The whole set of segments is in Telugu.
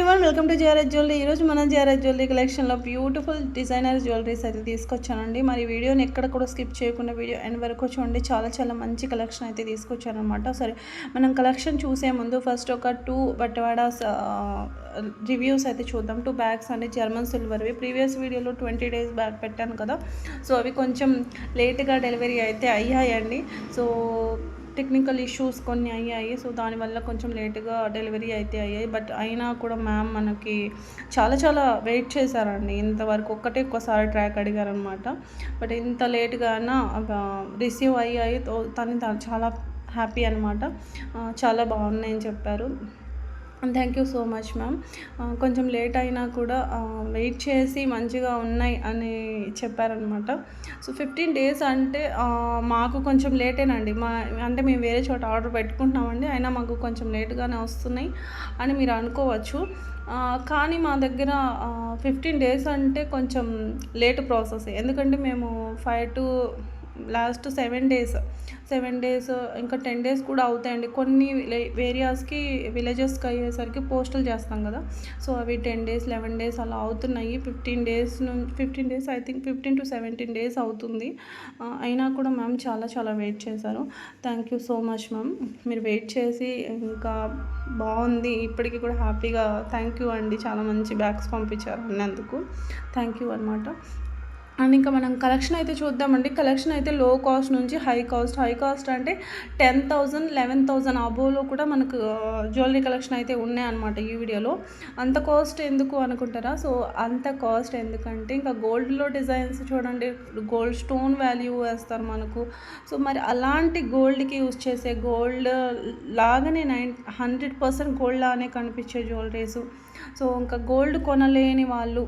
Everyone welcome to GRS jewellery ఈరోజు మన జిఆర్ఎస్ జ్యువెలరీ కలెక్షన్లో బ్యూటిఫుల్ డిజైనర్ జ్యువెలరీస్ అయితే తీసుకొచ్చానండి. మరి వీడియోని ఎక్కడ కూడా స్కిప్ చేయకుండా వీడియో ఎండ్ వరకు చూడండి. చాలా చాలా మంచి కలెక్షన్ అయితే తీసుకొచ్చానమాట సరే మనం కలెక్షన్ చూసే ముందు ఫస్ట్ ఒక టూ బట్టవాడాస్ రివ్యూస్ అయితే చూద్దాం. టూ బ్యాగ్స్ అండి జర్మన్ సిల్వర్వి ప్రీవియస్ వీడియోలో ట్వంటీ డేస్ బ్యాగ్ పెట్టాను కదా. సో అవి కొంచెం లేట్గా డెలివరీ అయితే అయ్యాయండి. సో టెక్నికల్ ఇష్యూస్ కొన్ని అయ్యాయి. సో దానివల్ల కొంచెం లేటుగా డెలివరీ అయితే అయ్యాయి. బట్ అయినా కూడా మ్యామ్ మనకి చాలా చాలా వెయిట్ చేశారండి. ఇంతవరకు ఒక్కటే ఒక్కసారి ట్రాక్ అడిగారనమాట బట్ ఇంత లేట్గా అయినా రిసీవ్ అయ్యాయి. తో- తను చాలా హ్యాపీ అనమాట చాలా బాగున్నాయని చెప్పారు. Thank you so much ma'am కొంచెం లేట్ అయినా కూడా వెయిట్ చేసి మంచిగా ఉన్నాయి అని చెప్పారనమాట సో ఫిఫ్టీన్ డేస్ అంటే మాకు కొంచెం లేటేనండి మా అంటే మేము వేరే చోట ఆర్డర్ పెట్టుకుంటున్నామండి. అయినా మాకు కొంచెం లేట్గానే వస్తున్నాయి అని మీరు అనుకోవచ్చు. కానీ మా దగ్గర ఫిఫ్టీన్ డేస్ అంటే కొంచెం లేట్ ప్రాసెస్ ఎందుకంటే మేము five to last seven days. Seven days ఇంకా టెన్ డేస్ కూడా అవుతాయండి. కొన్ని ఏరియాస్కి విలేజెస్కి అయ్యేసరికి పోస్టల్ చేస్తాం కదా. సో అవి టెన్ డేస్ లెవెన్ డేస్ అలా అవుతున్నాయి. ఫిఫ్టీన్ డేస్ నుంచి fifteen days I think fifteen to seventeen days అవుతుంది. అయినా కూడా మ్యామ్ చాలా చాలా వెయిట్ చేశారు. Thank you so much ma'am. మీరు వెయిట్ చేసి ఇంకా బాగుంది. ఇప్పటికీ కూడా హ్యాపీగా థ్యాంక్ యూ అండి. చాలా మంచి బ్యాగ్స్ పంపించారు అన్నందుకు. థ్యాంక్ యూ అనమాట అండ్ ఇంకా మనం కలెక్షన్ అయితే చూద్దామండి. కలెక్షన్ అయితే లో కాస్ట్ నుంచి హై కాస్ట్ హై కాస్ట్ అంటే టెన్ థౌజండ్ లెవెన్ థౌజండ్ అబోలో కూడా మనకు జ్యువెలరీ కలెక్షన్ అయితే ఉన్నాయన్నమాట ఈ వీడియోలో. అంత కాస్ట్ ఎందుకు అనుకుంటారా? సో అంత కాస్ట్ ఎందుకంటే ఇంకా గోల్డ్లో డిజైన్స్ చూడండి. గోల్డ్ స్టోన్ వాల్యూ వేస్తారు మనకు. సో మరి అలాంటి గోల్డ్కి యూజ్ చేసే గోల్డ్ లాగానే నైన్ హండ్రెడ్ పర్సెంట్ గోల్డ్ లాగానే కనిపించే జ్యువెలరీస్ సో ఇంకా గోల్డ్ కొనలేని వాళ్ళు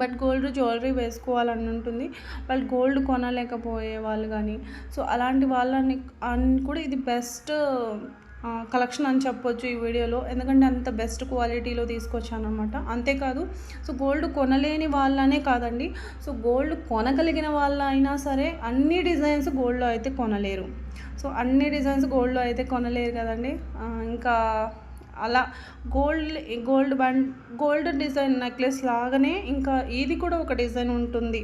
బట్ గోల్డ్ జ్యువెలరీ వేసుకోవాలని ఉంటుంది. వాళ్ళు గోల్డ్ కొనలేకపోయే వాళ్ళు కానీ సో అలాంటి వాళ్ళని అని కూడా ఇది బెస్ట్ కలెక్షన్ అని చెప్పొచ్చు ఈ వీడియోలో. ఎందుకంటే అంత బెస్ట్ క్వాలిటీలో తీసుకొచ్చాను అనమాట అంతేకాదు సో గోల్డ్ కొనలేని వాళ్ళనే కాదండి. సో గోల్డ్ కొనగలిగిన వాళ్ళ అయినా సరే అన్ని డిజైన్స్ గోల్డ్లో అయితే కొనలేరు. సో అన్ని డిజైన్స్ గోల్డ్లో అయితే కొనలేరు కదండి. ఇంకా అలా gold gold band gold design necklace లాగానే ఇంకా ఇది కూడా ఒక డిజైన్ ఉంటుంది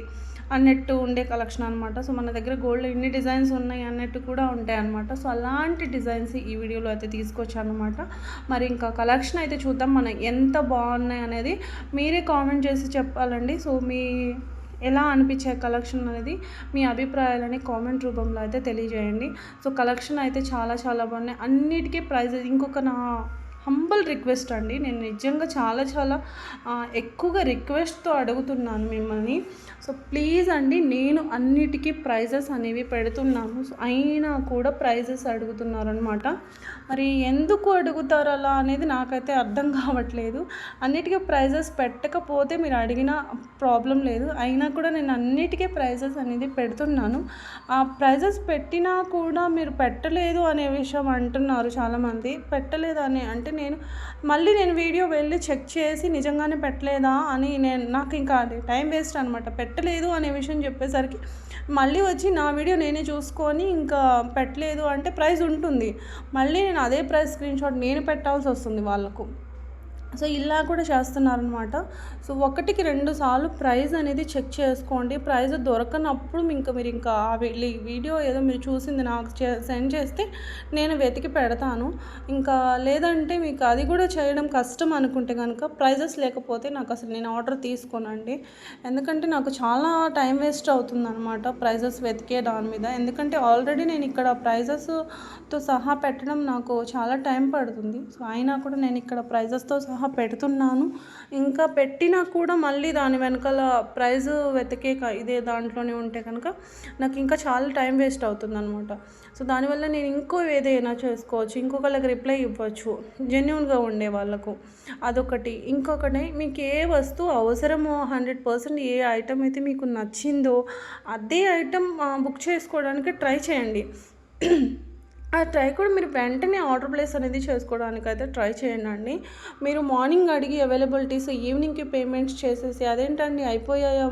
అన్నట్టు ఉండే కలెక్షన్ అనమాట సో మన దగ్గర గోల్డ్ ఎన్ని డిజైన్స్ ఉన్నాయి అన్నట్టు కూడా ఉంటాయి అనమాట సో అలాంటి డిజైన్స్ ఈ వీడియోలో అయితే తీసుకొచ్చాను అనమాట మరి ఇంకా కలెక్షన్ అయితే చూద్దాం మన ఎంత బాగున్నాయి అనేది మీరే కామెంట్ చేసి చెప్పాలండి. సో మీ ఎలా అనిపించే కలెక్షన్ అనేది మీ అభిప్రాయాలని కామెంట్ రూపంలో అయితే తెలియజేయండి. సో కలెక్షన్ అయితే చాలా చాలా బాగున్నాయి. అన్నిటికీ ప్రైజెస్ ఇంకొక నా హంబల్ రిక్వెస్ట్ అండి. నేను నిజంగా చాలా చాలా ఎక్కువగా రిక్వెస్ట్తో అడుగుతున్నాను మిమ్మల్ని. సో ప్లీజ్ అండి నేను అన్నిటికీ ప్రైజెస్ అనేవి పెడుతున్నాను. సో అయినా కూడా ప్రైజెస్ అడుగుతున్నారు అనమాట మరి ఎందుకు అడుగుతారు అలా అనేది నాకైతే అర్థం కావట్లేదు. అన్నిటికీ ప్రైజెస్ పెట్టకపోతే మీరు అడిగిన ప్రాబ్లం లేదు. అయినా కూడా నేను అన్నిటికీ ప్రైజెస్ అనేది పెడుతున్నాను. ఆ ప్రైజెస్ పెట్టినా కూడా మీరు పెట్టలేదు అనే విషయం అంటున్నారు చాలామంది. పెట్టలేదు అని అంటే నేను మళ్ళీ నేను వీడియో వెళ్ళి చెక్ చేసి నిజంగానే పెట్టలేదా అని నేను నాకు ఇంకా అది టైం వేస్ట్ అనమాట పెట్టలేదు అనే విషయం చెప్పేసరికి మళ్ళీ వచ్చి నా వీడియో నేనే చూసుకొని ఇంకా పెట్టలేదు అంటే ప్రైస్ ఉంటుంది. మళ్ళీ నేను అదే ప్రైస్ స్క్రీన్ షాట్ నేను పెట్టాల్సి వస్తుంది వాళ్ళకు. సో ఇలా కూడా చేస్తున్నారనమాట సో ఒకటికి రెండు సార్లు ప్రైజ్ అనేది చెక్ చేసుకోండి. ప్రైజ్ దొరకనప్పుడు ఇంకా మీరు ఇంకా వీ- వీడియో ఏదో మీరు చూసింది నాకు సెండ్ చేస్తే నేను వెతికి పెడతాను. ఇంకా లేదంటే మీకు అది కూడా చేయడం కష్టం అనుకుంటే కనుక ప్రైజెస్ లేకపోతే నాకు అసలు నేను ఆర్డర్ తీసుకోనండి. ఎందుకంటే నాకు చాలా టైం వేస్ట్ అవుతుందన్నమాట ప్రైజెస్ వెతికే దాని మీద. ఎందుకంటే ఆల్రెడీ నేను ఇక్కడ ప్రైజెస్తో సహా పెట్టడం నాకు చాలా టైం పడుతుంది. సో అయినా కూడా నేను ఇక్కడ ప్రైజెస్తో సహా పెడుతున్నాను. ఇంకా పెట్టినా కూడా మళ్ళీ దాని వెనకాల ప్రైజ్ వెతికే ఇదే దాంట్లోనే ఉంటే కనుక నాకు ఇంకా చాలా టైం వేస్ట్ అవుతుంది అనమాట సో దానివల్ల నేను ఇంకో ఏదైనా చేసుకోవచ్చు. ఇంకొకళ్ళకి రిప్లై ఇవ్వచ్చు. జెన్యున్గా ఉండే వాళ్ళకు అదొకటి. ఇంకొకటి మీకు ఏ వస్తువు అవసరమో హండ్రెడ్ పర్సెంట్ ఏ ఐటమ్ అయితే మీకు నచ్చిందో అదే ఐటమ్ బుక్ చేసుకోవడానికి ట్రై చేయండి. ఆ ట్రై కూడా మీరు వెంటనే ఆర్డర్ ప్లేస్ అనేది చేసుకోవడానికి అయితే ట్రై చేయండి మీరు మార్నింగ్ అడిగి అవైలబిలిటీస్ ఈవినింగ్కి పేమెంట్స్ చేసేసి అదేంటండి అయిపోయాయా?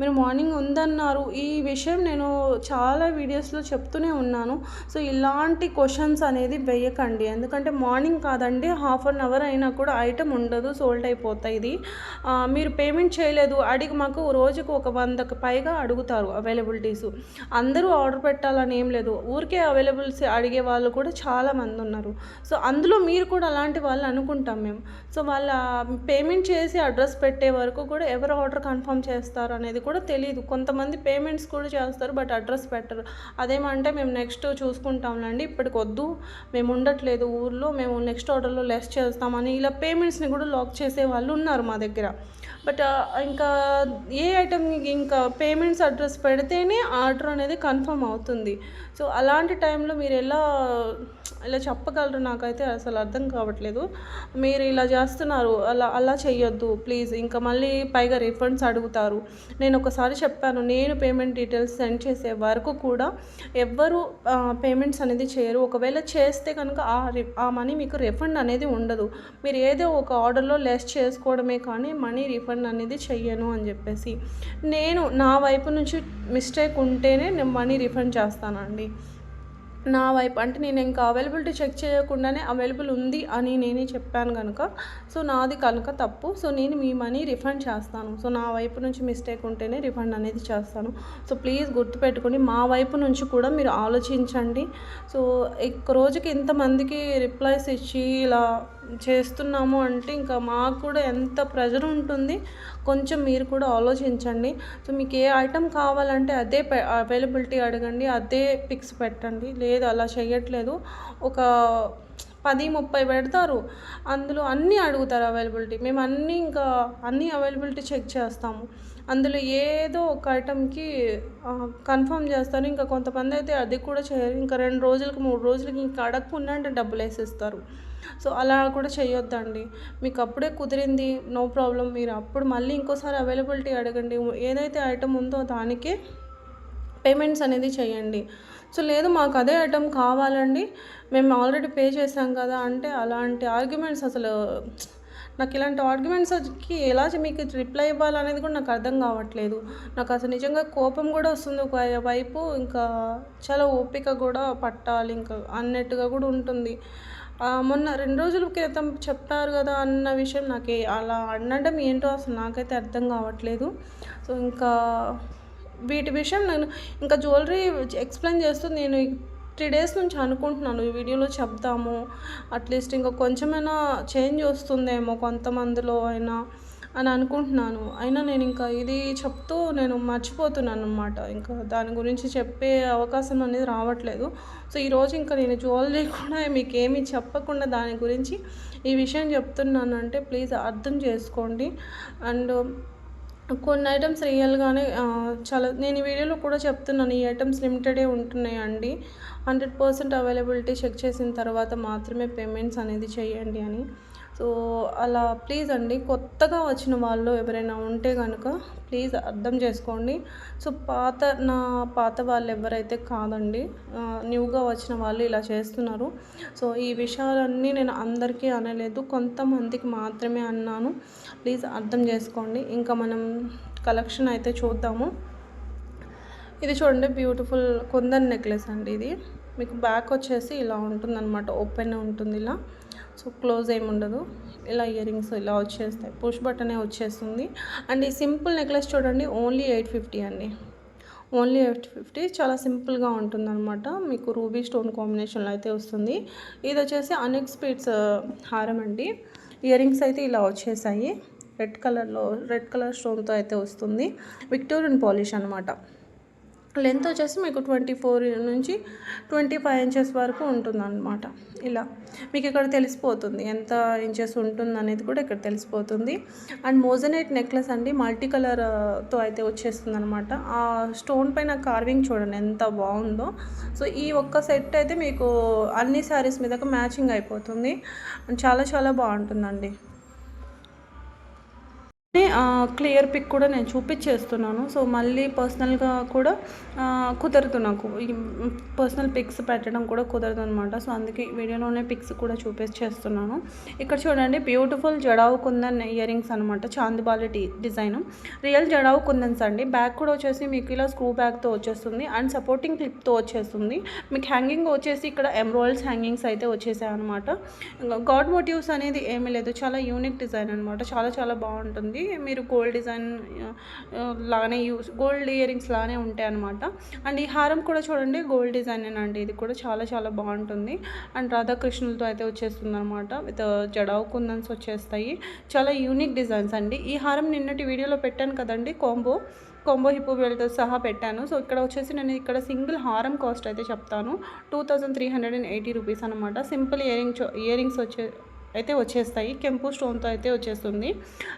మీరు మార్నింగ్ ఉందన్నారు. ఈ విషయం నేను చాలా వీడియోస్లో చెప్తూనే ఉన్నాను. సో ఇలాంటి క్వశ్చన్స్ అనేది వేయకండి. ఎందుకంటే మార్నింగ్ కాదండి హాఫ్ అన్ అవర్ అయినా కూడా ఐటమ్ ఉండదు సోల్డ్ అయిపోతాయి ఇది. మీరు పేమెంట్ చేయలేదు అడిగి మాకు రోజుకు ఒక వందకు పైగా అడుగుతారు అవైలబిలిటీస్. అందరూ ఆర్డర్ పెట్టాలని ఏం లేదు. ఊరికే అవైలబుల్స్ అడిగే వాళ్ళు కూడా చాలామంది ఉన్నారు. సో అందులో మీరు కూడా అలాంటి వాళ్ళు అనుకుంటాం మేము. సో వాళ్ళ పేమెంట్ చేసి అడ్రస్ పెట్టే వరకు కూడా ఎవరు ఆర్డర్ కన్ఫర్మ్ చేస్తారు అనేది కూడా తెలియదు కొంతమంది పేమెంట్స్ కూడా చేస్తారు బట్ అడ్రస్ పెట్టరు. అదేమంటే మేము నెక్స్ట్ చూసుకుంటాంలేండి ఇప్పటికి వద్దు మేము ఉండట్లేదు ఊర్లో మేము నెక్స్ట్ ఆర్డర్లో లెస్ చేస్తామని ఇలా పేమెంట్స్ని కూడా లాక్ చేసే వాళ్ళు ఉన్నారు మా దగ్గర. బట్ ఇంకా ఏ ఐటమ్ ఇంకా పేమెంట్స్ అడ్రస్ పెడితేనే ఆర్డర్ అనేది కన్ఫర్మ్ అవుతుంది. సో అలాంటి టైంలో మీరు ఎలా ఇలా చెప్పగలరు నాకైతే అసలు అర్థం కావట్లేదు. మీరు ఇలా చేస్తున్నారు అలా అలా చెయ్యొద్దు ప్లీజ్. ఇంకా మళ్ళీ పైగా రిఫండ్స్ అడుగుతారు. నేను ఒకసారి చెప్పాను నేను పేమెంట్ డీటెయిల్స్ సెండ్ చేసే వరకు కూడా ఎవ్వరు పేమెంట్స్ అనేది చేయరు. ఒకవేళ చేస్తే కనుక ఆ రి ఆ మనీ మీకు రిఫండ్ అనేది ఉండదు. మీరు ఏదో ఒక ఆర్డర్లో లెస్ చేసుకోవడమే కానీ మనీ రిఫండ్ అనేది చెయ్యను అని చెప్పేసి. నేను నా వైపు నుంచి మిస్టేక్ ఉంటేనే నేను మనీ రిఫండ్ చేస్తానండి. నా వైపు అంటే నేను ఇంకా అవైలబిలిటీ చెక్ చేయకుండానే అవైలబుల్ ఉంది అని నేనే చెప్పాను కనుక సో నాది కనుక తప్పు. సో నేను మీ మనీ రిఫండ్ చేస్తాను. సో నా వైపు నుంచి మిస్టేక్ ఉంటేనే రిఫండ్ అనేది చేస్తాను. సో ప్లీజ్ గుర్తుపెట్టుకొని మా వైపు నుంచి కూడా మీరు ఆలోచించండి. సో ఒక్క రోజుకి ఇంతమందికి రిప్లైస్ ఇచ్చి ఇలా చేస్తున్నాము అంటే ఇంకా మాకు కూడా ఎంత ప్రెజర్ ఉంటుంది కొంచెం మీరు కూడా ఆలోచించండి. సో మీకు ఏ ఐటెం కావాలంటే అదే అవైలబిలిటీ అడగండి అదే పిక్స్ పెట్టండి. లేదు అలా చేయట్లేదు ఒక పది ముప్పై పెడతారు. అందులో అన్నీ అడుగుతారు అవైలబిలిటీ. మేము అన్నీ ఇంకా అన్నీ అవైలబిలిటీ చెక్ చేస్తాము. అందులో ఏదో ఒక ఐటమ్కి కన్ఫర్మ్ చేస్తారు. ఇంకా కొంతమంది అయితే అది కూడా చేయరు. ఇంకా రెండు రోజులకి మూడు రోజులకి ఇంకా అడగకుండా అంటే డబ్బులు వేసేస్తారు. సో అలా కూడా చేయొద్దండి. మీకు అప్పుడే కుదిరింది నో ప్రాబ్లం మీరు అప్పుడు మళ్ళీ ఇంకోసారి అవైలబిలిటీ అడగండి. ఏదైతే ఐటమ్ ఉందో దానికే పేమెంట్స్ అనేది చేయండి. సో లేదు మాకు అదే ఐటమ్ కావాలండి. మేము ఆల్రెడీ పే చేసాం కదా అంటే అలాంటి ఆర్గ్యుమెంట్స్ అసలు నాకు ఇలాంటి ఆర్గ్యుమెంట్స్కి ఎలా మీకు రిప్లై ఇవ్వాలనేది కూడా నాకు అర్థం కావట్లేదు. నాకు అసలు నిజంగా కోపం కూడా వస్తుంది. ఒక వైపు ఇంకా చాలా ఓపిక కూడా పట్టాలి. ఇంకా అన్నట్టుగా కూడా ఉంటుంది. మొన్న రెండు రోజుల క్రితం చెప్పారు కదా అన్న విషయం నాకు అలా అనడం ఏంటో అసలు నాకైతే అర్థం కావట్లేదు. సో ఇంకా వీటి విషయం నేను ఇంకా జ్యువెలరీ ఎక్స్ప్లెయిన్ చేస్తూ నేను త్రీ డేస్ నుంచి అనుకుంటున్నాను ఈ వీడియోలో చెప్దాము. అట్లీస్ట్ ఇంకా కొంచెమైనా చేంజ్ వస్తుందేమో కొంతమందిలో అయినా అని అనుకుంటున్నాను. అయినా నేను ఇంకా ఇది చెప్తూ నేను మర్చిపోతున్నాను అనమాట ఇంకా దాని గురించి చెప్పే అవకాశం అనేది రావట్లేదు. సో ఈరోజు ఇంకా నేను జ్యువెలరీ కూడా మీకు ఏమీ చెప్పకుండా దాని గురించి ఈ విషయం చెప్తున్నాను అంటే ప్లీజ్ అర్థం చేసుకోండి. అండ్ కొన్ని ఐటమ్స్ రియల్గానే చాలా నేను ఈ వీడియోలో కూడా చెప్తున్నాను. ఈ ఐటమ్స్ లిమిటెడే ఉంటున్నాయండి. హండ్రెడ్ పర్సెంట్ అవైలబిలిటీ చెక్ చేసిన తర్వాత మాత్రమే పేమెంట్స్ అనేది చేయండి అని. సో అలా ప్లీజ్ అండి కొత్తగా వచ్చిన వాళ్ళు ఎవరైనా ఉంటే కనుక ప్లీజ్ అర్థం చేసుకోండి. సో పాత నా పాత వాళ్ళు ఎవరైతే కాదండి న్యూగా వచ్చిన వాళ్ళు ఇలా చేస్తున్నారు. సో ఈ విషయాలన్నీ నేను అందరికీ అనలేదు కొంతమందికి మాత్రమే అన్నాను. ప్లీజ్ అర్థం చేసుకోండి. ఇంకా మనం కలెక్షన్ అయితే చూద్దాము. ఇది చూడండి బ్యూటిఫుల్ కుందన్ నెక్లెస్ అండి ఇది. మీకు బ్యాక్ వచ్చేసి ఇలా ఉంటుందన్నమాట ఓపెన్ ఉంటుంది ఇలా. సో క్లోజ్ ఏమి ఉండదు. ఇలా ఇయర్ రింగ్స్ ఇలా వచ్చేస్తాయి. పుష్ బటనే వచ్చేస్తుంది. అండ్ ఈ సింపుల్ నెక్లెస్ చూడండి ఓన్లీ ఎయిట్ ఫిఫ్టీ అండి. ఓన్లీ ఎయిట్ ఫిఫ్టీ చాలా సింపుల్గా ఉంటుందన్నమాట. మీకు రూబీ స్టోన్ కాంబినేషన్లో అయితే వస్తుంది. ఇది వచ్చేసి అనెక్ స్పీడ్స్ హారం అండి. ఇయర్ రింగ్స్ అయితే ఇలా వచ్చేసాయి. రెడ్ కలర్లో రెడ్ కలర్ స్టోన్తో అయితే వస్తుంది. విక్టోరియన్ పాలిష్ అనమాట లెంత్ వచ్చేసి మీకు ట్వంటీ ఫోర్ నుంచి ట్వంటీ ఫైవ్ ఇంచెస్ వరకు ఉంటుందన్నమాట. ఇలా మీకు ఇక్కడ తెలిసిపోతుంది ఎంత ఇంచెస్ ఉంటుంది అనేది కూడా ఇక్కడ తెలిసిపోతుంది. అండ్ మోజనైట్ నెక్లెస్ అండి మల్టీ కలర్తో అయితే వచ్చేస్తుంది అనమాట ఆ స్టోన్ పైన కార్వింగ్ చూడండి ఎంత బాగుందో. సో ఈ ఒక్క సెట్ అయితే మీకు అన్ని శారీస్ మీదకి మ్యాచింగ్ అయిపోతుంది. చాలా చాలా బాగుంటుందండి. క్లియర్ పిక్ కూడా నేను చూపించేస్తున్నాను సో మళ్ళీ పర్సనల్గా కూడా కుదరదు నాకు. పర్సనల్ పిక్స్ పెట్టడం కూడా కుదరదు అనమాట సో అందుకే వీడియోలోనే పిక్స్ కూడా చూపించేస్తున్నాను ఇక్కడ చూడండి beautiful jadau kundan ear rings అనమాట. చాందిబాలి డి డిజైన్. రియల్ జడావు కుందన్స్ అండి. బ్యాక్ కూడా వచ్చేసి మీకు ఇలా స్క్రూ బ్యాగ్తో వచ్చేస్తుంది. అండ్ సపోర్టింగ్ క్లిప్తో వచ్చేస్తుంది. మీకు హ్యాంగింగ్ వచ్చేసి ఇక్కడ ఎంబ్రాయిల్స్ హ్యాంగింగ్స్ అయితే వచ్చేసాయి అనమాట గాడ్ మోటివ్స్ అనేది ఏమీ లేదు. చాలా యూనిక్ డిజైన్ అనమాట. చాలా చాలా బాగుంటుంది. మీరు గోల్డ్ డిజైన్ లాగానే యూస్ గోల్డ్ ఇయర్ రింగ్స్ లాగానే ఉంటాయి అనమాట అండ్ ఈ హారం కూడా చూడండి గోల్డ్ డిజైన్ అండి ఇది కూడా చాలా చాలా బాగుంటుంది. అండ్ రాధాకృష్ణులతో అయితే వచ్చేస్తుంది అనమాట విత్ జడావు కుందన్స్ వచ్చేస్తాయి. చాలా యూనిక్ డిజైన్స్ అండి. ఈ హారం నిన్నటి వీడియోలో పెట్టాను కదండి కాంబో కొంబో హిప్పు బెల్ట్తో సహా పెట్టాను. సో ఇక్కడ వచ్చేసి నేను ఇక్కడ సింగిల్ హారం కాస్ట్ అయితే చెప్తాను. Two thousand three hundred and eighty rupees అనమాట simple ear earrings earrings వచ్చే అయితే వచ్చేస్తాయి. కెంపు స్టోన్తో అయితే వచ్చేస్తుంది.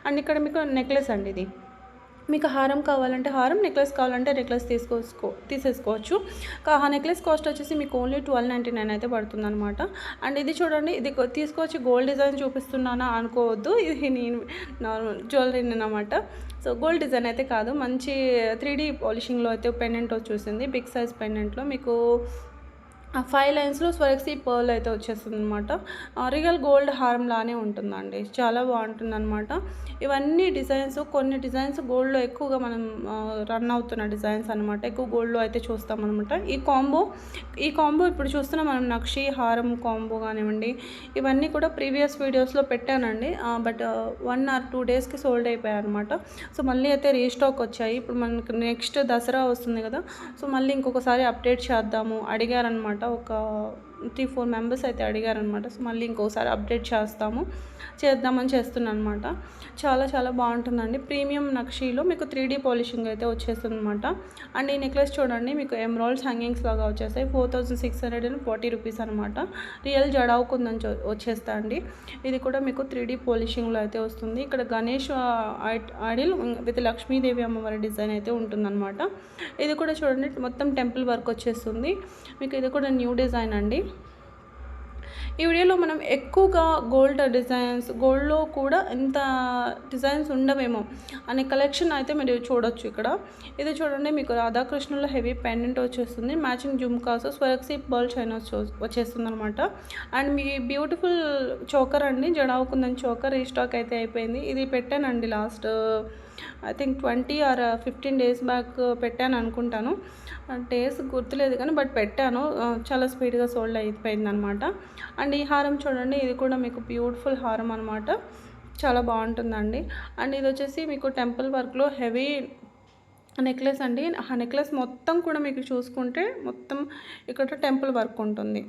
అండ్ ఇక్కడ మీకు నెక్లెస్ అండి ఇది. మీకు హారం కావాలంటే హారం నెక్లెస్ కావాలంటే నెక్లెస్ తీసుకోసుకో తీసేసుకోవచ్చు. ఆ నెక్లెస్ కాస్ట్ వచ్చేసి మీకు ఓన్లీ ట్వెల్వ్ నైంటీ నైన్ అయితే పడుతుంది అనమాట అండ్ ఇది చూడండి ఇది తీసుకొచ్చి గోల్డ్ డిజైన్ చూపిస్తున్నానా అనుకోవద్దు. ఇది నేను నార్మల్ జ్యువెలరీ అనమాట సో గోల్డ్ డిజైన్ అయితే కాదు. మంచి త్రీ డీ పాలిషింగ్లో అయితే పెండెంట్ వచ్చేసింది. బిగ్ సైజ్ పెండెంట్లో మీకు ఫైవ్ లైన్స్లో స్వరక్సీ పర్ల్ అయితే వచ్చేస్తుంది అనమాట రియల్ గోల్డ్ హారం లానే ఉంటుందండి. చాలా బాగుంటుంది అనమాట ఇవన్నీ డిజైన్స్ కొన్ని డిజైన్స్ గోల్డ్లో ఎక్కువగా మనం రన్ అవుతున్న డిజైన్స్ అనమాట ఎక్కువ గోల్డ్లో అయితే చూస్తామన్నమాట. ఈ కాంబో ఈ కాంబో ఇప్పుడు చూస్తున్న మనం నక్షి హారం కాంబో కానివ్వండి ఇవన్నీ కూడా ప్రీవియస్ వీడియోస్లో పెట్టానండి. బట్ వన్ ఆర్ టూ డేస్కి సోల్డ్ అయిపోయాయి అనమాట సో మళ్ళీ అయితే రీస్టాక్ వచ్చాయి. ఇప్పుడు మనకి నెక్స్ట్ దసరా వస్తుంది కదా. సో మళ్ళీ ఇంకొకసారి అప్డేట్ చేద్దాము. అడిగారనమాట ఒక త్రీ ఫోర్ మెంబర్స్ అయితే అడిగారనమాట. సో మళ్ళీ ఇంకోసారి అప్డేట్ చేస్తాము. చేద్దామని చేస్తున్నాను అనమాట చాలా చాలా బాగుంటుందండి. ప్రీమియం నక్షీలో మీకు త్రీ డీ పాలిషింగ్ అయితే వచ్చేస్తుంది అనమాట అండ్ ఈ నెక్లెస్ చూడండి మీకు ఎమ్రాల్స్ హ్యాంగింగ్స్ లాగా వచ్చేస్తాయి. Four thousand six hundred and forty rupees అనమాట. రియల్ జడావుకుందని వచ్చేస్తా అండి ఇది కూడా మీకు త్రీ డీ పాలిషింగ్లో అయితే వస్తుంది. ఇక్కడ గణేష్ ఐడిల్ విత్ లక్ష్మీదేవి అమ్మవారి డిజైన్ అయితే ఉంటుందన్నమాట. ఇది కూడా చూడండి మొత్తం టెంపుల్ వర్క్ వచ్చేస్తుంది. మీకు ఇది కూడా న్యూ డిజైన్ అండి. ఈ వీడియోలో మనం ఎక్కువగా గోల్డ్ డిజైన్స్ గోల్డ్లో కూడా ఎంత డిజైన్స్ ఉండవేమో అనే కలెక్షన్ అయితే మీరు చూడొచ్చు ఇక్కడ. ఇది చూడండి మీకు రాధాకృష్ణుల హెవీ పెండెంట్ వచ్చేస్తుంది. Matching jhumkas Swarovski pearl chain వచ్చేస్తుంది అనమాట అండ్ మీ బ్యూటిఫుల్ చోకర్ అండి జడావుకుందని చోకర్ రీస్టాక్ అయితే అయిపోయింది. ఇది పెట్టానండి last I think twenty or fifteen days back పెట్టాను అనుకుంటాను. డేస్ గుర్తులేదు కానీ బట్ పెట్టాను. చాలా స్పీడ్గా సోల్డ్ అయిపోయింది అనమాట అండ్ ఈ హారం చూడండి ఇది కూడా మీకు బ్యూటిఫుల్ హారం అనమాట చాలా బాగుంటుందండి. అండ్ ఇది వచ్చేసి మీకు టెంపుల్ వర్క్లో హెవీ నెక్లెస్ అండి. ఆ నెక్లెస్ మొత్తం కూడా మీకు చూసుకుంటే మొత్తం ఇక్కడ టెంపుల్ వర్క్ ఉంటుంది.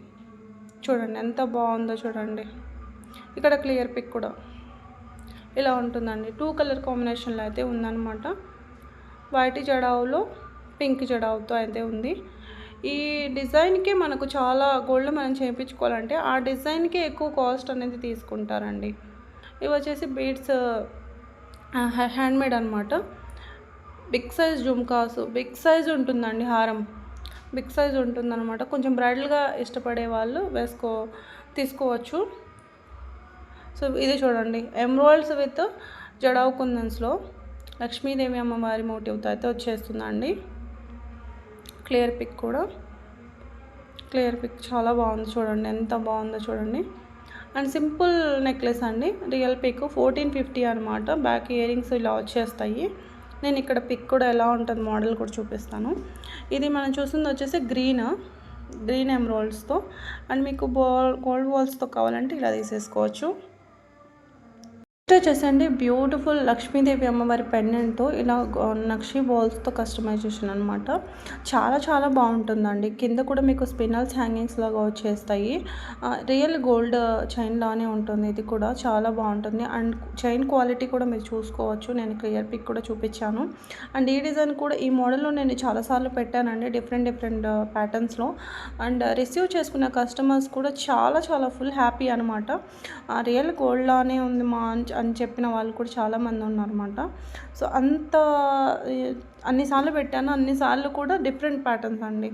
చూడండి ఎంత బాగుందో చూడండి. ఇక్కడ క్లియర్ పిక్ కూడా. ఇలా ఉంటుందండి. టూ కలర్ కాంబినేషన్లో అయితే ఉందన్నమాట. వైట్ జడావులో పింక్ జడావుతో అయితే ఉంది. ఈ డిజైన్కే మనకు చాలా గోల్డ్ మనం చేయించుకోవాలంటే ఆ డిజైన్కి ఎక్కువ కాస్ట్ అనేది తీసుకుంటారండి. ఇవి వచ్చేసి బీడ్స్ హ్యాండ్మేడ్ అనమాట big size jhumkas big size ఉంటుందండి హారం. బిగ్ సైజ్ ఉంటుందన్నమాట. కొంచెం బ్రైడల్గా ఇష్టపడే వాళ్ళు వేసుకో తీసుకోవచ్చు. సో ఇది చూడండి. ఎమ్రాయిల్స్ విత్ జడావు కుందన్స్లో లక్ష్మీదేవి అమ్మవారి మోటివ్తో అయితే వచ్చేస్తుందండి. క్లియర్ పిక్ కూడా. క్లియర్ పిక్ చాలా బాగుంది చూడండి. ఎంత బాగుందో చూడండి. అండ్ సింపుల్ నెక్లెస్ అండి. రియల్ పిక్ ఫోర్టీన్ ఫిఫ్టీ అనమాట బ్యాక్ ఇయరింగ్స్ ఇలా వచ్చేస్తాయి. నేను ఇక్కడ పిక్ కూడా ఎలా ఉంటుంది మోడల్ కూడా చూపిస్తాను. ఇది మనం చూసింది వచ్చేసి గ్రీన్. గ్రీన్ ఎమ్రోల్స్తో అండ్ మీకు బాల్ గోల్డ్ బాల్స్తో కావాలంటే ఇలా తీసేసుకోవచ్చు. నెక్స్ట్ వచ్చేసండి బ్యూటిఫుల్ లక్ష్మీదేవి అమ్మవారి పెండెంట్తో ఇలా నక్షి బాల్స్తో కస్టమైజేషన్ అనమాట చాలా చాలా బాగుంటుందండి. కింద కూడా మీకు స్పినల్స్ హ్యాంగింగ్స్ లాగా వచ్చేస్తాయి. రియల్ గోల్డ్ చైన్ లానే ఉంటుంది. ఇది కూడా చాలా బాగుంటుంది. అండ్ చైన్ క్వాలిటీ కూడా మీరు చూసుకోవచ్చు. నేను క్లియర్ పిక్ కూడా చూపించాను. అండ్ ఈ డిజైన్ కూడా ఈ మోడల్లో నేను చాలాసార్లు పెట్టానండి. డిఫరెంట్ డిఫరెంట్ ప్యాటర్న్స్లో అండ్ రిసీవ్ చేసుకున్న కస్టమర్స్ కూడా చాలా చాలా ఫుల్ హ్యాపీ అనమాట రియల్ గోల్డ్ లానే ఉంది మా అని చెప్పిన వాళ్ళు కూడా చాలామంది ఉన్నారన్నమాట. సో అంత అన్నిసార్లు పెట్టాను అన్నిసార్లు కూడా డిఫరెంట్ ప్యాటర్న్స్ అండి.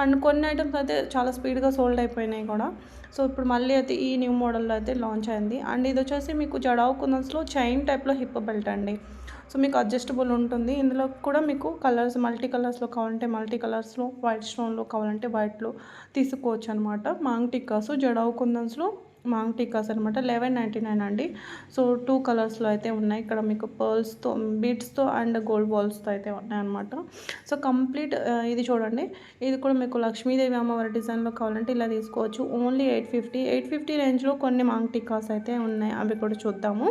అండ్ కొన్ని ఐటమ్స్ అయితే చాలా స్పీడ్గా సోల్డ్ అయిపోయినాయి కూడా. సో ఇప్పుడు మళ్ళీ అయితే ఈ న్యూ మోడల్లో అయితే లాంచ్ అయింది. అండ్ ఇది వచ్చేసి మీకు జడావు కుందన్స్లో చైన్ టైప్లో హిప్ బెల్ట్ అండి. సో మీకు అడ్జస్టబుల్ ఉంటుంది. ఇందులో కూడా మీకు కలర్స్ మల్టీ కలర్స్లో కావాలంటే మల్టీ కలర్స్లో వైట్ స్టోన్లో కావాలంటే వైట్లో తీసుకోవచ్చు అనమాట మాంగ్ టిక్కాసు జడావు కుందన్స్లో మాంగ్ టీకాస్ అనమాట లెవెన్ నైంటీ నైన్ అండి. సో టూ కలర్స్లో అయితే ఉన్నాయి. ఇక్కడ మీకు పర్ల్స్తో బీట్స్తో అండ్ గోల్డ్ బాల్స్తో అయితే ఉన్నాయన్నమాట. సో కంప్లీట్ ఇది చూడండి. ఇది కూడా మీకు లక్ష్మీదేవి అమ్మవారి డిజైన్లో కావాలంటే ఇలా తీసుకోవచ్చు. Only eight fifty. Eight fifty రేంజ్లో కొన్ని మాంగ్ టీకాస్ అయితే ఉన్నాయి. అవి కూడా చూద్దాము.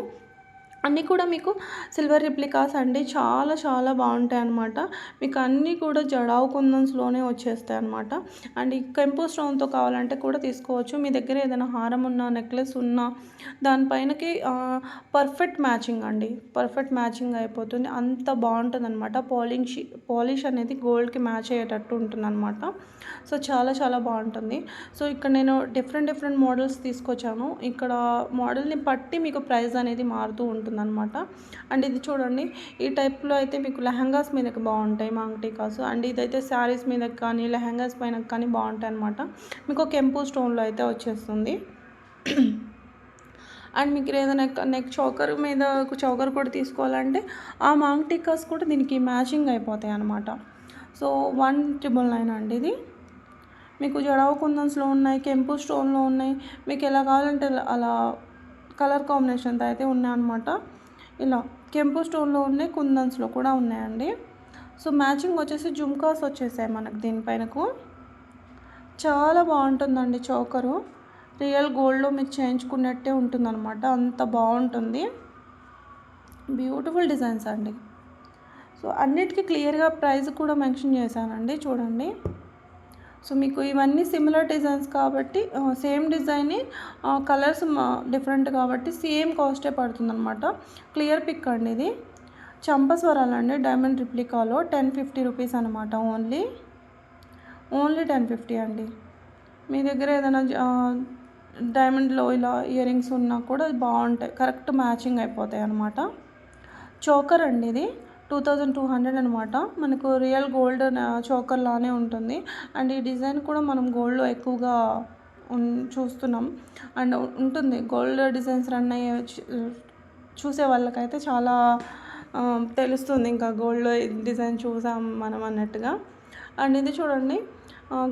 అన్నీ కూడా మీకు సిల్వర్ రిప్లికాస్ అండి. చాలా చాలా బాగుంటాయి అన్నమాట. మీకు అన్నీ కూడా జడావు కుందన్స్లోనే వచ్చేస్తాయి అనమాట అండ్ ఈ కెంపు స్టోన్తో కావాలంటే కూడా తీసుకోవచ్చు. మీ దగ్గర ఏదైనా హారం ఉన్నా నెక్లెస్ ఉన్నా దానిపైనకి పర్ఫెక్ట్ మ్యాచింగ్ అండి. పర్ఫెక్ట్ మ్యాచింగ్ అయిపోతుంది. అంత బాగుంటుంది అనమాట పాలింగ్ పాలిష్ అనేది గోల్డ్కి మ్యాచ్ అయ్యేటట్టు ఉంటుంది అనమాట సో చాలా చాలా బాగుంటుంది. సో ఇక్కడ నేను డిఫరెంట్ డిఫరెంట్ మోడల్స్ తీసుకొచ్చాను. ఇక్కడ మోడల్ని బట్టి మీకు ప్రైస్ అనేది మారుతూ ఉంటుంది. అనమాట అండ్ ఇది చూడండి ఈ టైప్లో అయితే మీకు లెహంగాస్ మీదకి బాగుంటాయి మాంగ్ టీకాస్ అండ్ ఇదైతే శారీస్ మీదకి కానీ లెహంగాస్ పైన కానీ బాగుంటాయి అనమాట మీకు కెంపు స్టోన్లో అయితే వచ్చేస్తుంది. అండ్ మీకు ఏదైనా నెక్ చౌకర్ మీద చౌకర్ కూడా తీసుకోవాలంటే ఆ మాంగ్ కూడా దీనికి మ్యాచింగ్ అయిపోతాయి అనమాట సో వన్ ట్రిపుల్ నైన్ అండి ఇది. మీకు జడావు కుందన్స్లో ఉన్నాయి కెంపు స్టోన్లో ఉన్నాయి. మీకు ఎలా కావాలంటే అలా కలర్ కాంబినేషన్తో అయితే ఉన్నాయన్నమాట ఇలా కెంపు స్టోన్లో ఉన్నాయి కుందన్స్లో కూడా ఉన్నాయండి. సో మ్యాచింగ్ వచ్చేసి జుమ్కాస్ వచ్చేసాయి మనకు దీనిపైనకు చాలా బాగుంటుందండి చౌకరు. రియల్ గోల్డ్లో మీకు చేయించుకున్నట్టే ఉంటుందన్నమాట. అంత బాగుంటుంది. బ్యూటిఫుల్ డిజైన్స్ అండి. సో అన్నిటికీ క్లియర్గా ప్రైస్ కూడా మెన్షన్ చేశానండి చూడండి. సో మీకు ఇవన్నీ సిమిలర్ డిజైన్స్ కాబట్టి సేమ్ డిజైన్ని కలర్స్ డిఫరెంట్ కాబట్టి సేమ్ కాస్టే పడుతుంది అనమాట క్లియర్ పిక్ అండి ఇది. చంపస్వరాలండి డైమండ్ రిప్లికాలో టెన్ ఫిఫ్టీ రూపీస్ అనమాట ఓన్లీ ఓన్లీ టెన్ ఫిఫ్టీ అండి. మీ దగ్గర ఏదైనా డైమండ్లో ఇలా ఇయర్ రింగ్స్ ఉన్నా కూడా బాగుంటాయి కరెక్ట్ మ్యాచింగ్ అయిపోతాయి అనమాట చోకర్ అండి ఇది. టూ థౌజండ్ టూ హండ్రెడ్ అనమాట మనకు రియల్ గోల్డ్ చోకర్ లానే ఉంటుంది. అండ్ ఈ డిజైన్ కూడా మనం గోల్డ్లో ఎక్కువగా చూస్తున్నాం. అండ్ ఉంటుంది. గోల్డ్ డిజైన్స్ రన్ అయ్యే చూసే వాళ్ళకైతే చాలా తెలుస్తుంది. ఇంకా గోల్డ్ డిజైన్ చూసాం మనం అన్నట్టుగా. అండ్ ఇది చూడండి.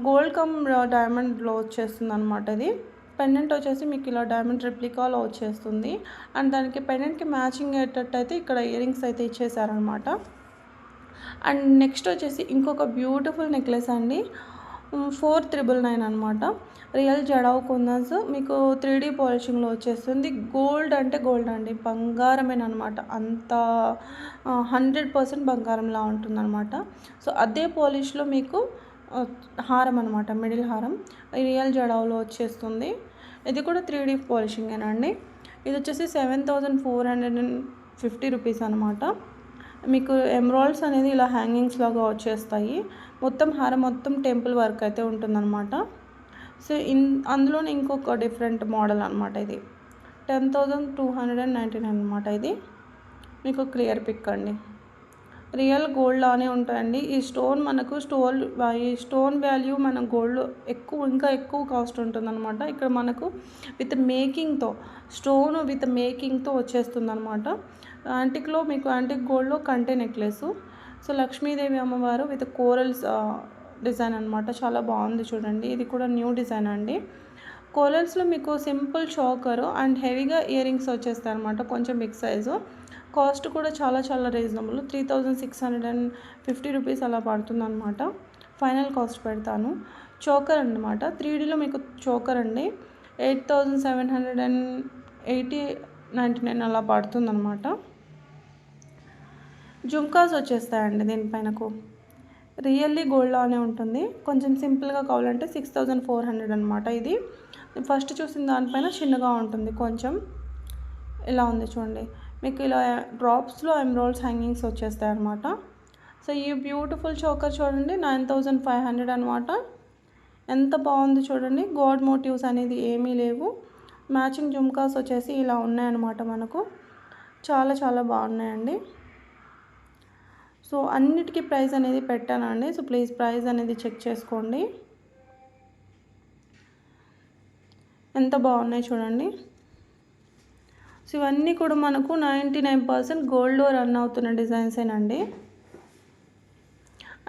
గోల్డ్ కమ్ డైమండ్లో వచ్చేస్తుంది అనమాట ఇది. పెండెంట్ వచ్చేసి మీకు ఇలా డైమండ్ రిప్లికాలో వచ్చేస్తుంది. అండ్ దానికి పెండెంట్కి మ్యాచింగ్ అయ్యేటట్టు అయితే ఇక్కడ ఇయరింగ్స్ అయితే ఇచ్చేసారనమాట అండ్ నెక్స్ట్ వచ్చేసి ఇంకొక బ్యూటిఫుల్ నెక్లెస్ అండి. ఫోర్ త్రిబుల్ నైన్ అనమాట రియల్ జడావు కుందన్స్. మీకు త్రీ డీ పాలిషింగ్లో వచ్చేస్తుంది. గోల్డ్ అంటే గోల్డ్ అండి. బంగారమేనమాట అంత హండ్రెడ్ పర్సెంట్ బంగారంలా ఉంటుందన్నమాట. సో అదే పాలిష్లో మీకు హారం అనమాట మిడిల్ హారం. రియల్ జడావులో వచ్చేస్తుంది. ఇది కూడా త్రీ డీ పాలిషింగేనండి ఇది వచ్చేసి seven thousand four hundred and fifty rupees అనమాట మీకు ఎమ్రాల్డ్స్ అనేది ఇలా హ్యాంగింగ్స్ లాగా వచ్చేస్తాయి. మొత్తం హారం మొత్తం టెంపుల్ వర్క్ అయితే ఉంటుందన్నమాట. సో ఇన్ అందులోనే ఇంకొక డిఫరెంట్ మోడల్ అనమాట ఇది. Ten thousand two hundred and ninety nine అనమాట ఇది. మీకు క్లియర్ పిక్ అండి. రియల్ గోల్డ్ లానే ఉంటాయండి. ఈ స్టోన్ మనకు స్టోన్ ఈ స్టోన్ వాల్యూ మన గోల్డ్ ఎక్కువ ఇంకా ఎక్కువ కాస్ట్ ఉంటుందన్నమాట. ఇక్కడ మనకు విత్ మేకింగ్తో స్టోన్ విత్ మేకింగ్తో వచ్చేస్తుంది అనమాట యాంటిక్లో మీకు యాంటిక్ గోల్డ్లో కంటే నెక్లెస్. సో లక్ష్మీదేవి అమ్మవారు విత్ కోరల్స్ డిజైన్ అనమాట చాలా బాగుంది చూడండి. ఇది కూడా న్యూ డిజైన్ అండి. కోరల్స్లో మీకు సింపుల్ చోకరు అండ్ హెవీగా ఇయర్ రింగ్స్ వచ్చేస్తాయి అనమాట కొంచెం బిగ్ సైజు. కాస్ట్ కూడా చాలా చాలా reasonable three thousand six hundred and fifty rupees అలా పడుతుందన్నమాట. ఫైనల్ కాస్ట్ పెడతాను. చోకర్ అనమాట త్రీడీలో మీకు చోకర్ అండి. Eight thousand seven hundred and eighty ninety nine అలా పడుతుందన్నమాట. జుమ్కాస్ వచ్చేస్తాయండి దీనిపైనకు. రియల్లీ గోల్డ్లానే ఉంటుంది. కొంచెం సింపుల్గా కావాలంటే సిక్స్ థౌజండ్ ఫోర్ హండ్రెడ్ అనమాట ఇది. ఫస్ట్ చూసిన దానిపైన చిన్నగా ఉంటుంది కొంచెం. ఇలా ఉంది చూడండి. మీకు ఇలా డ్రాప్స్లో ఎమ్రోల్స్ హ్యాంగింగ్స్ వచ్చేస్తాయి అనమాట సో ఈ బ్యూటిఫుల్ చోకర్ చూడండి నైన్ థౌజండ్ ఫైవ్ హండ్రెడ్ అనమాట ఎంత బాగుంది చూడండి గోడ్ మోటివ్స్ అనేది ఏమీ లేవు. మ్యాచింగ్ జుమ్కాస్ వచ్చేసి ఇలా ఉన్నాయన్నమాట మనకు. చాలా చాలా బాగున్నాయండి. సో అన్నిటికీ ప్రైస్ అనేది పెట్టానండి. సో ప్లీజ్ ప్రైస్ అనేది చెక్ చేసుకోండి. ఎంత బాగున్నాయి చూడండి. సో ఇవన్నీ కూడా మనకు నైంటీ నైన్ పర్సెంట్ గోల్డ్లో రన్ అవుతున్న డిజైన్సేనండి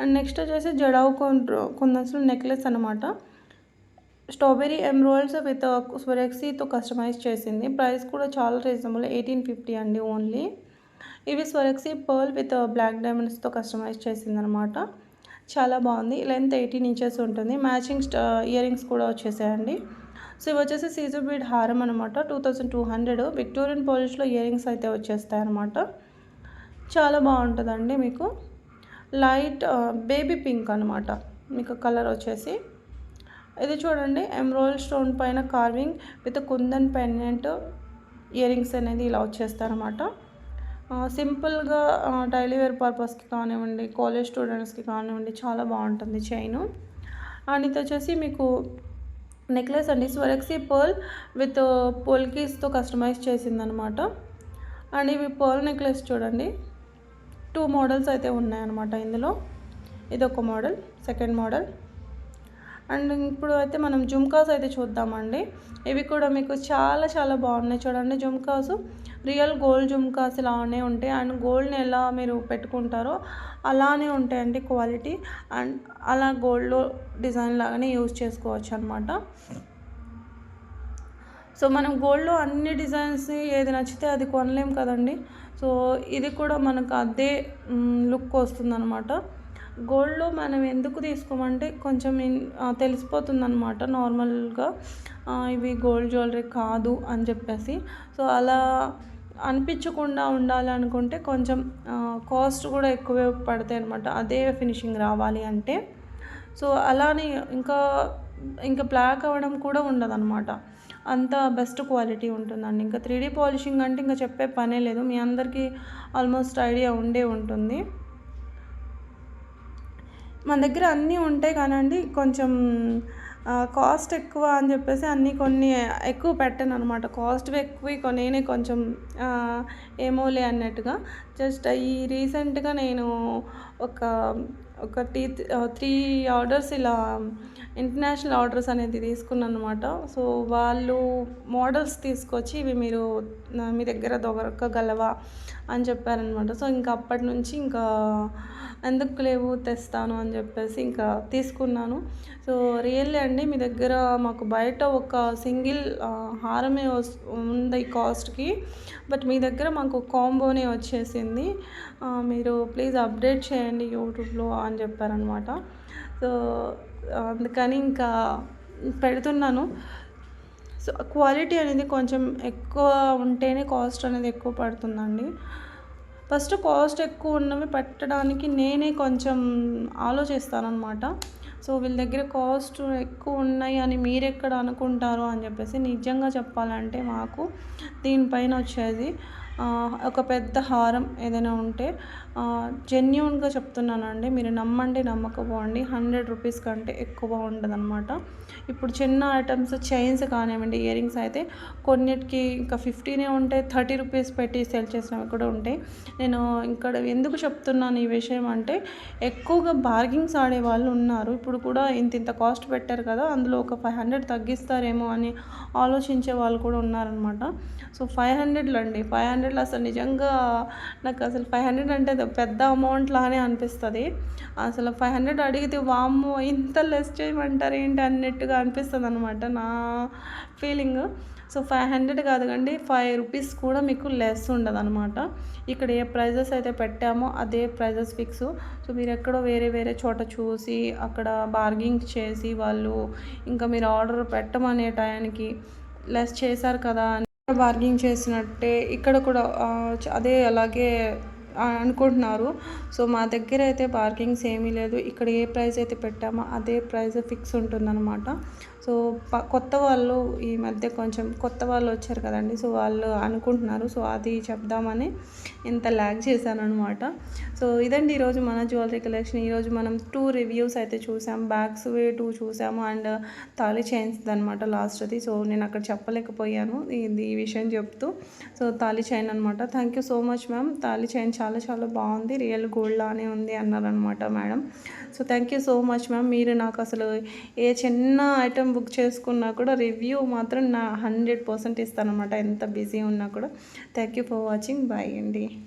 అండ్ నెక్స్ట్ వచ్చేసి జడావు కొందరు నెక్లెస్ అనమాట స్ట్రాబెరీ ఎమ్రోల్స్ విత్ స్వరెక్సీతో కస్టమైజ్ చేసింది. ప్రైస్ కూడా చాలా రీజనబుల్ ఎయిటీన్ ఫిఫ్టీ అండి ఓన్లీ. ఇవి స్వరెక్సీ పర్ల్ విత్ బ్లాక్ డైమండ్స్తో కస్టమైజ్ చేసింది అనమాట చాలా బాగుంది. లెంత్ ఎయిటీన్ ఇంచెస్ ఉంటుంది. మ్యాచింగ్ ఇయర్ రింగ్స్ కూడా వచ్చేసాయండి. సో ఇవి వచ్చేసి సీజర్ బీడ్ హారం అనమాట two thousand two hundred Victorian పాలిష్లో earrings అయితే వచ్చేస్తాయి అనమాట చాలా బాగుంటుందండి మీకు. లైట్ బేబీ పింక్ అనమాట మీకు కలర్ వచ్చేసి. ఇది చూడండి ఎమ్రోల్ స్టోన్ పైన carving with kundan pendant earrings అనేది ఇలా వచ్చేస్తారనమాట సింపుల్గా డైలీ వేర్ పర్పస్కి కానివ్వండి కాలేజ్ స్టూడెంట్స్కి కానివ్వండి చాలా బాగుంటుంది చైన్. అండ్ ఇది వచ్చేసి మీకు నెక్లెస్ అండి. స్వరక్సీ పర్ల్ విత్ పోల్కీస్తో కస్టమైజ్ చేసిందనమాట అండ్ ఇవి పర్ల్ నెక్లెస్ చూడండి. టూ మోడల్స్ అయితే ఉన్నాయన్నమాట ఇందులో. ఇదొక మోడల్ సెకండ్ మోడల్ అండ్ ఇప్పుడు అయితే మనం జుమ్కాస్ అయితే చూద్దామండి. ఇవి కూడా మీకు చాలా చాలా బాగున్నాయి చూడండి. జుమ్కాస్ రియల్ గోల్డ్ జుమ్కాస్ ఇలానే ఉంటాయి. అండ్ గోల్డ్ని ఎలా మీరు పెట్టుకుంటారో అలానే ఉంటాయండి క్వాలిటీ. అండ్ అలా గోల్డ్లో డిజైన్ లాగానే యూజ్ చేసుకోవచ్చు అనమాట సో మనం గోల్డ్లో అన్ని డిజైన్స్ ఏది నచ్చితే అది కొనలేం కదండి. సో ఇది కూడా మనకు అదే లుక్ వస్తుందన్నమాట. గోల్డ్లో మనం ఎందుకు తీసుకోమంటే కొంచెం తెలిసిపోతుందనమాట నార్మల్గా. ఇవి గోల్డ్ జ్యువెలరీ కాదు అని చెప్పేసి. సో అలా అనిపించకుండా ఉండాలనుకుంటే కొంచెం కాస్ట్ కూడా ఎక్కువే పడతాయి అనమాట అదే ఫినిషింగ్ రావాలి అంటే. సో అలానే ఇంకా ఇంకా బ్లాక్ అవ్వడం కూడా ఉండదన్నమాట. అంత బెస్ట్ క్వాలిటీ ఉంటుందండి. ఇంకా త్రీ డీ పాలిషింగ్ అంటే ఇంకా చెప్పే పనే లేదు. మీ అందరికీ ఆల్మోస్ట్ ఐడియా ఉండే ఉంటుంది. మన దగ్గర అన్నీ ఉంటాయి కానండి కొంచెం కాస్ట్ ఎక్కువ అని చెప్పేసి అన్నీ కొన్ని ఎక్కువ పెట్టాను అనమాట కాస్ట్ ఎక్కువ నేనే కొంచెం ఏమోలే అన్నట్టుగా. జస్ట్ ఈ రీసెంట్గా నేను ఒక ఒక టీ త్రీ ఆర్డర్స్ ఇలా ఇంటర్నేషనల్ ఆర్డర్స్ అనేది తీసుకున్నాను అనమాట సో వాళ్ళు మోడల్స్ తీసుకొచ్చి ఇవి మీరు మీ దగ్గర దొరకగలవా? అని చెప్పారనమాట. సో ఇంకా అప్పటి నుంచి ఇంకా ఎందుకు లేవు తెస్తాను అని చెప్పేసి ఇంకా తీసుకున్నాను. సో రియల్లీ అండి మీ దగ్గర మాకు బయట ఒక సింగిల్ హారమే ఉంది కాస్ట్కి. బట్ మీ దగ్గర మాకు కాంబోనే వచ్చేసింది. మీరు ప్లీజ్ అప్డేట్ చేయండి యూట్యూబ్లో అని చెప్పారనమాట. సో అందుకని ఇంకా పెడుతున్నాను. సో క్వాలిటీ అనేది కొంచెం ఎక్కువ ఉంటేనే కాస్ట్ అనేది ఎక్కువ పడుతుందండి. ఫస్ట్ కాస్ట్ ఎక్కువ ఉన్నవి పెట్టడానికి నేనే కొంచెం ఆలోచిస్తానమాట సో వీళ్ళ దగ్గర కాస్ట్ ఎక్కువ ఉన్నాయి అని మీరు ఎక్కడ అనుకుంటారు అని చెప్పేసి నిజంగా చెప్పాలంటే మాకు దీనిపైన వచ్చేది ఒక పెద్ద హారం ఏదైనా ఉంటే జెన్యున్గా చెప్తున్నానండి మీరు నమ్మండి నమ్మకపోండి హండ్రెడ్ రూపీస్ కంటే ఎక్కువ ఉండదన్నమాట. ఇప్పుడు చిన్న ఐటమ్స్ చైన్స్ కానివ్వండి ఇయర్ రింగ్స్ అయితే కొన్నిటికి ఇంకా ఫిఫ్టీనే ఉంటాయి థర్టీ రూపీస్ పెట్టి సెల్ చేసినవి కూడా ఉంటాయి. నేను ఇక్కడ ఎందుకు చెప్తున్నాను ఈ విషయం అంటే ఎక్కువగా బార్గింగ్స్ ఆడే వాళ్ళు ఉన్నారు. ఇప్పుడు కూడా ఇంత ఇంత కాస్ట్ పెట్టారు కదా అందులో ఒక ఫైవ్ హండ్రెడ్ తగ్గిస్తారేమో అని ఆలోచించే వాళ్ళు కూడా ఉన్నారనమాట సో ఫైవ్ హండ్రెడ్లో అండి ఫైవ్ హండ్రెడ్లో అసలు నిజంగా నాకు అసలు ఫైవ్ హండ్రెడ్ అంటే పెద్ద అమౌంట్ లానే అనిపిస్తుంది. అసలు ఫైవ్ హండ్రెడ్ అడిగితే వామ్మో ఇంత లెస్ చేయమంటారు ఏంటి అన్నట్టుగా అనిపిస్తుంది అనమాట నా ఫీలింగ్ సో ఫైవ్ హండ్రెడ్ కాదు కండి ఫైవ్ రూపీస్ కూడా మీకు లెస్ ఉండదు అనమాట ఇక్కడ ఏ ప్రైజెస్ అయితే పెట్టామో అదే ప్రైజెస్ ఫిక్స్ సో మీరు ఎక్కడో వేరే వేరే చోట చూసి అక్కడ బార్గింగ్ చేసి వాళ్ళు ఇంకా మీరు ఆర్డర్ పెట్టమనే టయానికి లెస్ చేశారు కదా బార్గింగ్ చేసినట్టే ఇక్కడ కూడా అదే అలాగే అనుకుంటున్నారు. సో మా దగ్గర అయితే పార్కింగ్స్ ఏమీ లేదు. ఇక్కడ ఏ ప్రైస్ అయితే పెట్టామో అదే ప్రైస్ ఫిక్స్ ఉంటుందన్నమాట. సో కొత్త వాళ్ళు ఈ మధ్య కొంచెం కొత్త వాళ్ళు వచ్చారు కదండి. సో వాళ్ళు అనుకుంటున్నారు. సో అది చెప్దామని ఇంత ల్యాగ్ చేశాను అనమాట సో ఇదండి ఈరోజు మన జ్యువెలరీ కలెక్షన్. ఈరోజు మనం టూ రివ్యూస్ అయితే చూసాం. బ్యాగ్స్ వే టూ చూసాము. అండ్ తాళి చైన్స్ అనమాట లాస్ట్ది. సో నేను అక్కడ చెప్పలేకపోయాను. ఇది ఈ విషయం చెప్తూ. సో తాళి చైన్ అనమాట thank you so much ma'am. Thali chain చాలా చాలా చాలా బాగుంది. రియల్ గోల్డ్ లానే ఉంది అన్నారనమాట madam. So thank you so much ma'am. మీరు నాకు అసలు ఏ చిన్న ఐటెం బుక్ చేసుకున్నా కూడా రివ్యూ మాత్రం నా హండ్రెడ్ పర్సెంట్ ఇస్తానమాట ఎంత బిజీ ఉన్నా కూడా. Thank you for watching. Bye అండి.